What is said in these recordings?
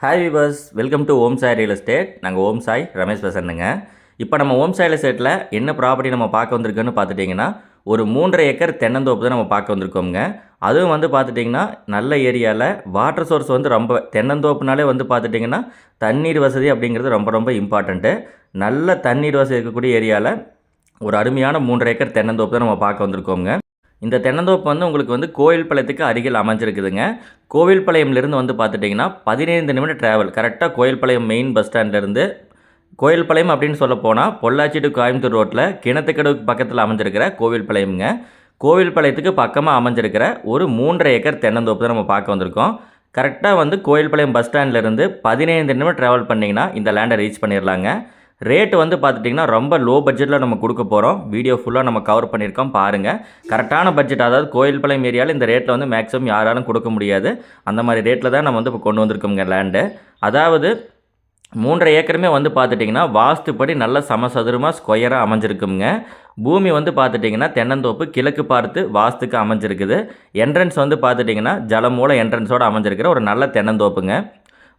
Hi viewers welcome to Om Sai real estate நாங்கள் ஓம் சாய் ரமேஷ் பேசுகிறேங்க இப்போ நம்ம ஓம் சாய் ரியல் எஸ்டேட்டில் என்ன ப்ராப்பர்ட்டி நம்ம பார்க்க வந்திருக்கோன்னு பார்த்துட்டிங்கன்னா ஒரு மூன்றரை ஏக்கர் தென்னந்தோப்பு தான் நம்ம பார்க்க வந்திருக்கோங்க அதுவும் வந்து பார்த்துட்டிங்கன்னா நல்ல ஏரியாவில் வாட்டர் சோர்ஸ் வந்து ரொம்ப தென்னந்தோப்புனாலே வந்து பார்த்துட்டிங்கன்னா தண்ணீர் வசதி அப்படிங்கிறது ரொம்ப ரொம்ப இம்பார்ட்டண்ட்டு நல்ல தண்ணீர் வசதி இருக்கக்கூடிய ஏரியாவில் ஒரு அருமையான மூன்றரை ஏக்கர் தென்னந்தோப்பு தான் நம்ம பார்க்க வந்திருக்கோங்க இந்த தென்னந்தோப்பு வந்து உங்களுக்கு வந்து கோயில்பாளையத்துக்கு அருகில் அமைஞ்சிருக்குதுங்க. கோவில்பாளையம்லேருந்து வந்து பார்த்துட்டிங்கன்னா பதினைந்து நிமிடம் ட்ராவல் கரெக்டாக கோயில்பாளையம் மெயின் பஸ் ஸ்டாண்ட்லேருந்து கோயில்பாளையம் அப்படின்னு சொல்ல போனால் பொள்ளாச்சி டு கோயம்புத்தூர் ரோட்டில் கிணத்துக்கடவுக்கு பக்கத்தில் அமைஞ்சிருக்கிற கோவில்பாளையம்ங்க. கோவில்பாளையத்துக்கு பக்கமாக அமைஞ்சிருக்கிற ஒரு மூன்றரை ஏக்கர் தென்னந்தோப்பு தான் நம்ம பார்க்க வந்திருக்கோம். கரெக்டாக வந்து கோயில்பாளையம் பஸ் ஸ்டாண்ட்லேருந்து பதினைந்து நிமிடம் ட்ராவல் பண்ணிங்கன்னா இந்த லேண்டை ரீச் பண்ணிடலாங்க ரேட்டு வந்து பார்த்துட்டிங்கன்னா ரொம்ப லோ பட்ஜெட்டில் நம்ம கொடுக்க போகிறோம் வீடியோ ஃபுல்லாக நம்ம கவர் பண்ணியிருக்கோம் பாருங்கள் கரெக்டான பட்ஜெட் அதாவது கோயில்பாளையம் ஏரியாவில் இந்த ரேட்டில் வந்து மேக்ஸிமம் யாராலும் கொடுக்க முடியாது. அந்த மாதிரி ரேட்டில் தான் நம்ம வந்து இப்போ கொண்டு வந்திருக்கோங்க லேண்டு அதாவது மூன்றரை ஏக்கருமே வந்து பார்த்துட்டிங்கன்னா வாஸ்துப்படி நல்ல சமசதுரமாக ஸ்கொயராக அமைஞ்சிருக்குங்க. பூமி வந்து பார்த்துட்டிங்கன்னா தென்னந்தோப்பு கிழக்கு பார்த்து வாஸ்துக்கு அமைஞ்சிருக்குது. என்ட்ரன்ஸ் வந்து பார்த்துட்டிங்கன்னா ஜலமூல என்ட்ரன்ஸோடு அமைஞ்சிருக்கிற ஒரு நல்ல தென்னந்தோப்புங்க.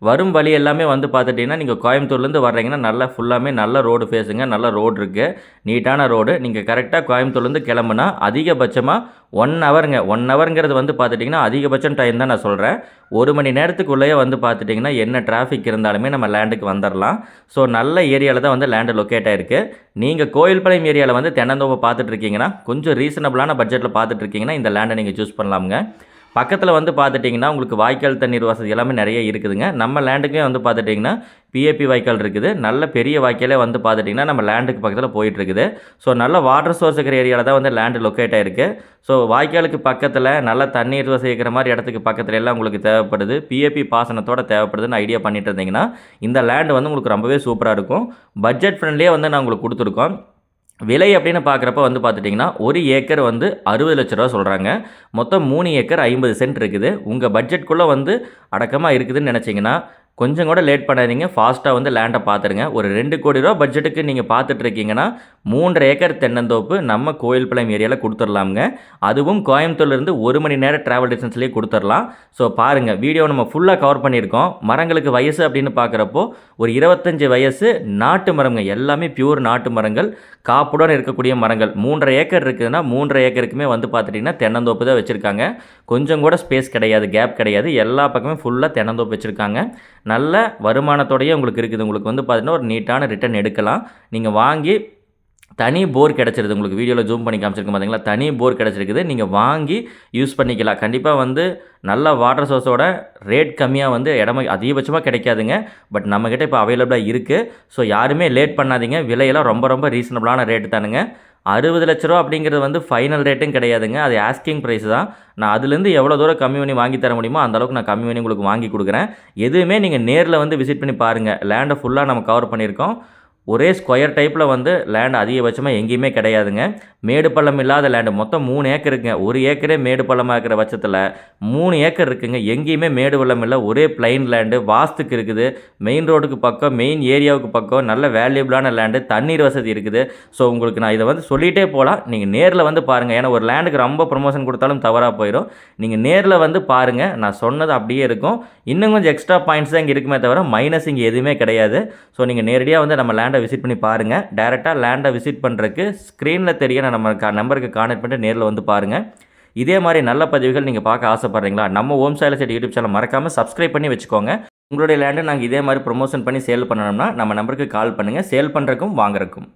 வரும் வழி எல்லாமே வந்து பார்த்துட்டிங்கன்னா நீங்கள் கோயம்புத்தூர்லேருந்து வர்றீங்கன்னா நல்லா ஃபுல்லாமே நல்ல ரோடு ஃபேஸுங்க நல்ல ரோடு இருக்குது நீட்டான ரோடு நீங்கள் கரெக்டாக கோயம்புத்தூர்லேருந்து கிளம்புனா அதிகபட்சமாக ஒன் ஹவருங்க ஒன் ஹவருங்கிறது வந்து பார்த்துட்டிங்கன்னா அதிகபட்சம் டைம் தான் நான் சொல்கிறேன் ஒரு மணி நேரத்துக்குள்ளேயே வந்து பார்த்துட்டிங்கன்னா என்ன டிராஃபிக் இருந்தாலுமே நம்ம லேண்டுக்கு வந்துடலாம் ஸோ நல்ல ஏரியாவில் தான் வந்து லேண்டு லொக்கேட் ஆகிருக்கு நீங்கள் கோயில்பாளையம் ஏரியாவில் வந்து தென்னந்தோப்பை பார்த்துட்ருக்கீங்கன்னா கொஞ்சம் ரீசனபிளான பட்ஜெட்டில் பார்த்துட்ருக்கீங்கன்னா இந்த லேண்டை நீங்கள் சூஸ் பண்ணலாமுங்க. பக்கத்தில் வந்து பார்த்துட்டிங்கன்னா உங்களுக்கு வாய்க்கால் தண்ணீர் வசதி எல்லாமே நிறைய இருக்குதுங்க. நம்ம லேண்டுக்கே வந்து பார்த்துட்டிங்கன்னா பிஏபி வாய்க்கால் இருக்குது. நல்ல பெரிய வாய்க்காலே வந்து பார்த்துட்டிங்கன்னா நம்ம லேண்டுக்கு பக்கத்தில் போயிட்டுருக்குது. ஸோ நல்ல வாட்டர் சோர்ஸ் இருக்கிற ஏரியாவில் தான் வந்து லேண்டு லொக்கேட் ஆகிருக்கு ஸோ வாய்க்காலுக்கு பக்கத்தில் நல்ல தண்ணீர் வசதி இருக்கிற மாதிரி இடத்துக்கு பக்கத்தில் எல்லாம் உங்களுக்கு தேவைப்படுது. பிஏபி பாசனத்தோட தேவைப்படுதுன்னு ஐடியா பண்ணிட்டு இருந்தீங்கன்னா இந்த லேண்டு வந்து உங்களுக்கு ரொம்பவே சூப்பராக இருக்கும். பட்ஜெட் ஃப்ரெண்ட்லேயே வந்து நான் உங்களுக்கு கொடுத்துருக்கோம். விலை அப்படின்னு பார்க்குறப்ப வந்து பார்த்துட்டிங்கன்னா ஒரு ஏக்கர் வந்து அறுபது லட்ச ரூபா சொல்கிறாங்க மொத்தம் மூணு ஏக்கர் ஐம்பது சென்ட் இருக்குது. உங்கள் பட்ஜெட்குள்ளே வந்து அடக்கமாக இருக்குதுன்னு நினச்சிங்கன்னா கொஞ்சம் கூட லேட் பண்ணாதீங்க. ஃபாஸ்ட்டாக வந்து லேண்டை பார்த்துருங்க. ஒரு ரெண்டு கோடி ரூபா பட்ஜெட்டுக்கு நீங்கள் பார்த்துட்ருக்கீங்கன்னா மூன்றரை ஏக்கர் தென்னந்தோப்பு நம்ம கோயில்பாளையம் ஏரியாவில் கொடுத்துடலாமுங்க அதுவும் கோயம்புத்தூர்லேருந்து ஒரு மணி நேரம் ட்ராவல் டிஸ்டன்ஸ்லேயே கொடுத்துடலாம் ஸோ பாருங்கள் வீடியோ நம்ம ஃபுல்லாக கவர் பண்ணியிருக்கோம். மரங்களுக்கு வயசு அப்படின்னு பார்க்குறப்போ ஒரு இருபத்தஞ்சி வயசு நாட்டு மரங்கள் எல்லாமே பியூர் நாட்டு மரங்கள். காப்புடன் இருக்கக்கூடிய மரங்கள். மூன்றரை ஏக்கர் இருக்குதுன்னா மூன்றரை ஏக்கருக்குமே வந்து பார்த்துட்டிங்கன்னா தென்னந்தோப்பு தான் வச்சுருக்காங்க. கொஞ்சம் கூட ஸ்பேஸ் கிடையாது கேப் கிடையாது. எல்லா பக்கமே ஃபுல்லாக தென்னந்தோப்பு வச்சுருக்காங்க. நல்ல வருமானத்தோடையே உங்களுக்கு இருக்குது. உங்களுக்கு வந்து பார்த்தீங்கன்னா ஒரு நீட்டான ரிட்டர்ன் எடுக்கலாம். நீங்கள் வாங்கி தனி போர் கிடச்சிருது. உங்களுக்கு வீடியோவில் ஜூம் பண்ணி காமிச்சிருக்கோம் பார்த்தீங்களா தனி போர் கிடச்சிருக்குது. நீங்கள் வாங்கி யூஸ் பண்ணிக்கலாம். கண்டிப்பாக வந்து நல்ல வாட்டர் சோர்ஸோட ரேட் கம்மியாக வந்து இடமா அதிகபட்சமாக கிடைக்காதுங்க. பட் நம்மக்கிட்ட இப்போ அவைலபிளாக இருக்குது ஸோ யாருமே லேட் பண்ணாதீங்க. விலையெல்லாம் ரொம்ப ரொம்ப ரீசனபிளான ரேட்டு தானுங்க. அறுபது லட்ச ரூபா அப்படிங்கிறது வந்து ஃபைனல் ரேட்டும் கிடையாதுங்க. அது ஆஸ்கிங் ப்ரைஸ் தான். நான் அதுலேருந்து எவ்வளோ தூரம் கம்மி பண்ணி வாங்கி தர முடியுமோ அந்தளவுக்கு நான் கம்மி பண்ணி உங்களுக்கு வாங்கி கொடுக்குறேன். எதுவுமே நீங்கள் நேரில் வந்து விசிட் பண்ணி பாருங்கள் லேண்டை ஃபுல்லாக நம்ம கவர் பண்ணியிருக்கோம். ஒரே ஸ்கொயர் டைப்பில் வந்து லேண்ட் அதிகபட்சமாக எங்கேயுமே கிடையாதுங்க. மேடு பள்ளம் இல்லாத லேண்டு மொத்தம் மூணு ஏக்கர் இருக்குங்க. ஒரு ஏக்கரே மேடு பள்ளமாக இருக்கிற பட்சத்தில் மூணு ஏக்கர் இருக்குங்க. எங்கேயுமே மேடு பள்ளம் இல்லை. ஒரே பிளைன் லேண்டு வாஸ்துக்கு இருக்குது. மெயின் ரோடுக்கு பக்கம் மெயின் ஏரியாவுக்கு பக்கம் நல்ல வேல்யூபிளான லேண்டு தண்ணீர் வசதி இருக்குது. ஸோ உங்களுக்கு நான் இதை வந்து சொல்லிகிட்டே போகலாம். நீங்கள் நேரில் வந்து பாருங்கள் ஏன்னா ஒரு லேண்டுக்கு ரொம்ப ப்ரொமோஷன் கொடுத்தாலும் தவறாக போயிடும் நீங்கள் நேரில் வந்து பாருங்கள் நான் சொன்னது அப்படியே இருக்கும். இன்னும் கொஞ்சம் எக்ஸ்ட்ரா பாயிண்ட்ஸ் தான் இங்கே இருக்குமே தவிர மைனஸ் இங்கே எதுவுமே கிடையாது. ஸோ நீங்கள் நேரடியாக வந்து நம்ம லேண்டை விசிட் பண்ணி பாருங்கள் டேரெக்டாக லேண்டை விசிட் பண்ணுறதுக்கு ஸ்க்ரீனில் தெரிய நம்ம நம்பருக்கு கான்டெக்ட் பண்ணிட்டு நேரில் வந்து பாருங்கள் இதே மாதிரி நல்ல பதிவுகள் நீங்கள் பார்க்க ஆசைப்பட்றீங்களா? நம்ம ஓம் சைல செட் யூடியூப் சேனல் மறக்காமல் சப்ஸ்கிரைப் பண்ணி வச்சுக்கோங்க. உங்களுடைய லேண்டை நாங்கள் இதே மாதிரி ப்ரொமோஷன் பண்ணி சேல் பண்ணணும்னா நம்ம நம்பருக்கு கால் பண்ணுங்கள் சேல் பண்ணுறக்கும் வாங்குறக்கும்